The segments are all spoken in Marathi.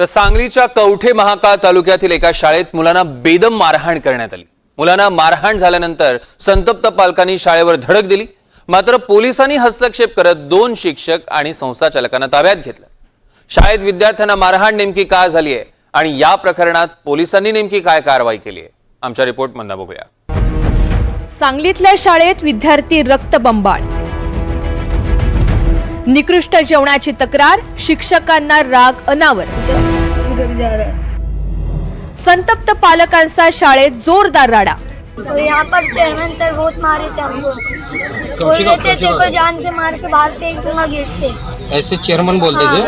तर सांगलीच्या कवठे महाकाळ तालुक्यातील एका शाळेत मुलांना बेदम मारहाण करण्यात आली. मुलांना मारहाण झाल्यानंतर संतप्त पालकांनी शाळेवर धडक दिली. मात्र पोलिसांनी हस्तक्षेप करत दोन शिक्षक आणि संस्थाचालकांना ताब्यात घेतलं. शाळेत विद्यार्थ्यांना मारहाण नेमकी का झाली आहे आणि या प्रकरणात पोलिसांनी नेमकी काय कारवाई केली आहे? आमच्या रिपोर्टमधनं बघूया सांगलीतल्या शाळेत विद्यार्थी रक्तबंबाळ निकृष्ट जेवणाची तक्रार शिक्षकांना राग अनावर. संतप्त पालकांचा शाळेत जोरदार राडा. तो यहाँ पर चेयरमैन सर बहुत मारे थे हमको बोल रहे थे तेरे को जान से मार के बाहर फेंक दूंगा गेट से ऐसे चेयरमैन बोलते थे?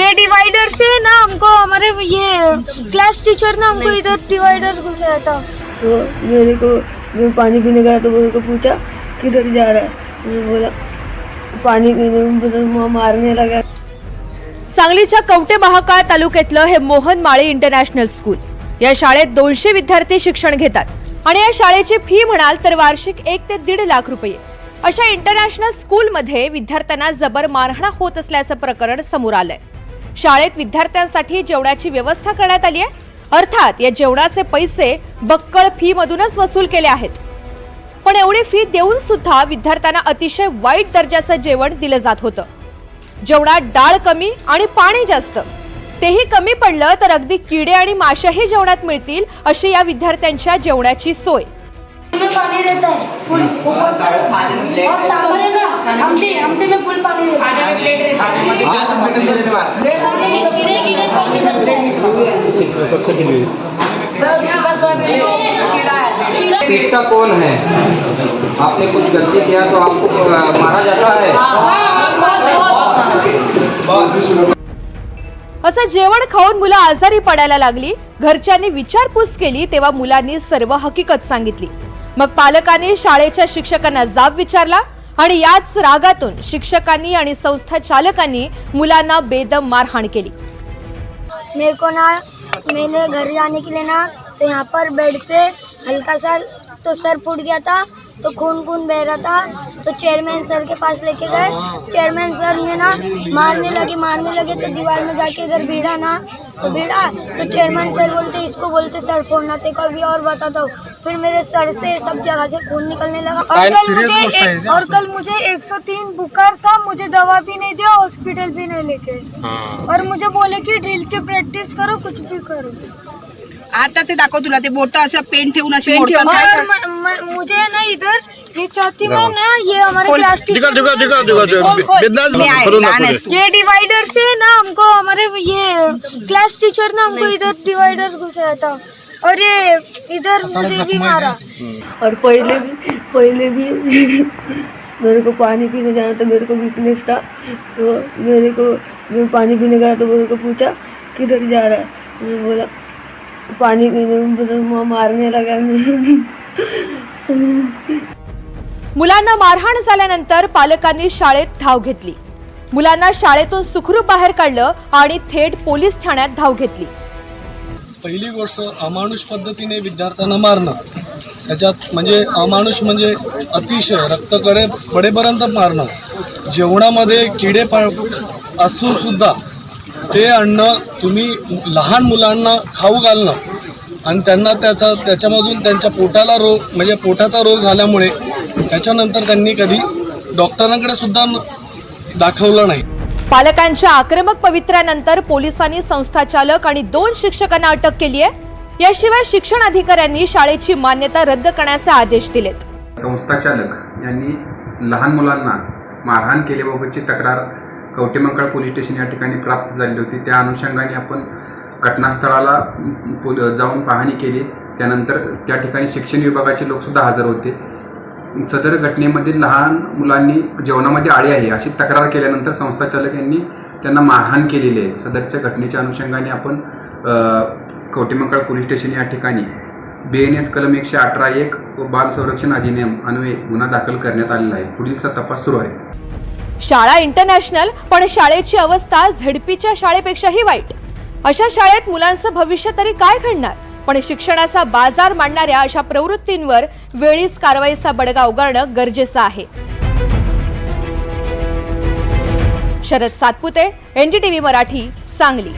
ये डिवाइडर से ना हमको हमारे ये क्लास टीचर ने हमको इधर डिवाइडर घुसाया था. तो मेरे को मैं पानी पीने गया तो मेरे को पूछा किधर जा रहा है? बोला पाणी पीने बोला, सांगलीच्या कवटे महाकाळ तालुक्यातलं हे मोहन माळे इंटरनॅशनल स्कूल. या शाळेत दोनशे विद्यार्थी शिक्षण घेतात आणि या शाळेची फी म्हणाल तर वार्षिक एक ते दीड लाख रुपये. अशा इंटरनॅशनल स्कूलमध्ये विद्यार्थ्यांना जबर मारहाण होत असल्याचं प्रकरण समोर आलंय. शाळेत विद्यार्थ्यांसाठी जेवणाची व्यवस्था करण्यात आली आहे. अर्थात या जेवणाचे पैसे बक्कळ फी मधूनच वसूल केले आहेत. पण एवढी फी देऊन सुद्धा विद्यार्थ्यांना अतिशय वाईट दर्जाचं जेवण दिलं जात होतं. जेवणात डाळ कमी आणि पाणी जास्त. तेही कमी पडलं तर अगदी किडे आणि माशाही जेवणात मिळतील अशी या विद्यार्थ्यांच्या जेवणाची सोय. में पानी रहता है फुल. और सामने ना. हमते हमते में फुल पानी रहता है गिरे गिरे सब कीड़ा पीटता कौन है? आपने कुछ गलती किया तो आपको मारा जाता है? असं जेवण खाऊन मुलं आजारी पडायला लागली घरच्यांनी विचारपूस केली तेव्हा मुलांनी सर्व हकीकत सांगितली. मग पालकांनी शाळेच्या शिक्षकांना जाब विचारला आणि याच रागातून शिक्षकांनी आणि संस्था चालकांनी मुलांना बेदम मारहाण केली. मेरे को ना मैंने घर जाने के लिए ना तो यहाँ पर बेड से हल्का सा तो सर फूट गया था तो खून खून बह रहा था तो चेयरमैन सर के पास लेके गए। चेयरमैन सर ने ना मारने लगे मारने लगे तो दीवार में जाके इधर भिड़ा ना तो भिड़ा। तो चेयरमैन सर बोलते इसको बोलते सर फोड़ना ते को अभी और बताता हूँ। फिर मेरे सर से सब जगह से खून निकलने लगा। और कल मुझे एक- और कल मुझे 103 बुखार था मुझे दवा भी नहीं दिया हॉस्पिटल भी नहीं लेके। और मुझे बोले कि ड्रिल की प्रैक्टिस करो कुछ भी करो। आता ते दाखव तुला ते बोट असं पेन ठेवून अशी मोडतात और म- म- मुझे ना इधर ये चौथी में ना ये हमारे क्लास टीचर मी आहे लहान आहेस तू. ये डिवाइडर से ना हमको हमारे ये क्लास टीचर ने हमको इधर डिवाइडर घुसाया था। और ये इधर मुझे भी मारा। और पहले भी पहले भी मेरे को पानी पीने जाना था मेरे को वीकनेस था। तो मेरे को मैं पानी पीने गया तो मेरे को पूछा किधर जा रहा है? मैं बोला वहाँ मारने लगा मुलांना मारहाण झाल्यानंतर पालकांनी शाळेत धाव घेतली. मुलांना शाळेतून सुखरूप बाहेर काढलं आणि थेट पोलीस ठाण्यात धाव घेतली. पहिली गोष्ट अमानुष पद्धतीने विद्यार्थ्यांना मारणं. त्याच्यात म्हणजे अमानुष म्हणजे अतिशय रक्त करे पडेपर्यंत मारणं. जेवणामध्ये किडे पा असून सुद्धा ते अन्न तुम्ही लहान मुलांना खाऊ घालणं आणि त्यांना त्याचा त्याच्यामधून त्यांच्या पोटाला रोग म्हणजे पोटाचा रोग झाल्यामुळे त्याच्यानंतर त्यांनी कधी डॉक्टरांकडे सुद्धा दाखवलं नाही. पालकांच्या आक्रमक पवित्र्यानंतर पोलिसांनी संस्थाचालक आणि दोन शिक्षकांना अटक केली आहे. याशिवाय शिक्षण अधिकाऱ्यांनी शाळेची मान्यता रद्द करण्याचे आदेश दिलेत. संस्थाचालक यांनी लहान मुलांना मारहाण केल्याबाबतची तक्रार कवटेमंकाळ पोलीस स्टेशन या ठिकाणी प्राप्त झालेली होती. त्या अनुषंगाने आपण घटनास्थळाला पोल- जाऊन पाहणी केली. त्यानंतर त्या ठिकाणी शिक्षण विभागाचे लोकसुद्धा हजर होते. सदर घटनेमध्ये लहान मुलांनी जेवणामध्ये आळी आहे अशी तक्रार केल्यानंतर संस्थाचालक यांनी त्यांना मारहाण केलेली आहे. सदरच्या घटनेच्या अनुषंगाने आपण कवटेमंकळ कवटेमंकाळ पोलीस स्टेशन या ठिकाणी बी एन एस कलम एकशे अठरा एक व बाल संरक्षण अधिनियम अन्वये गुन्हा दाखल करण्यात आलेला आहे. पुढीलचा तपास सुरू आहे. शाळा इंटरनॅशनल पण शाळेची अवस्था झडपीच्या शाळेपेक्षाही वाईट. अशा शाळेत मुलांचं भविष्य तरी काय घडणार? पण शिक्षणाचा बाजार मांडणाऱ्या अशा प्रवृत्तींवर वेळीच कारवाईचा बडगा उगारणं गरजेचं आहे. शरद सातपुते एनडीटीव्ही मराठी सांगली.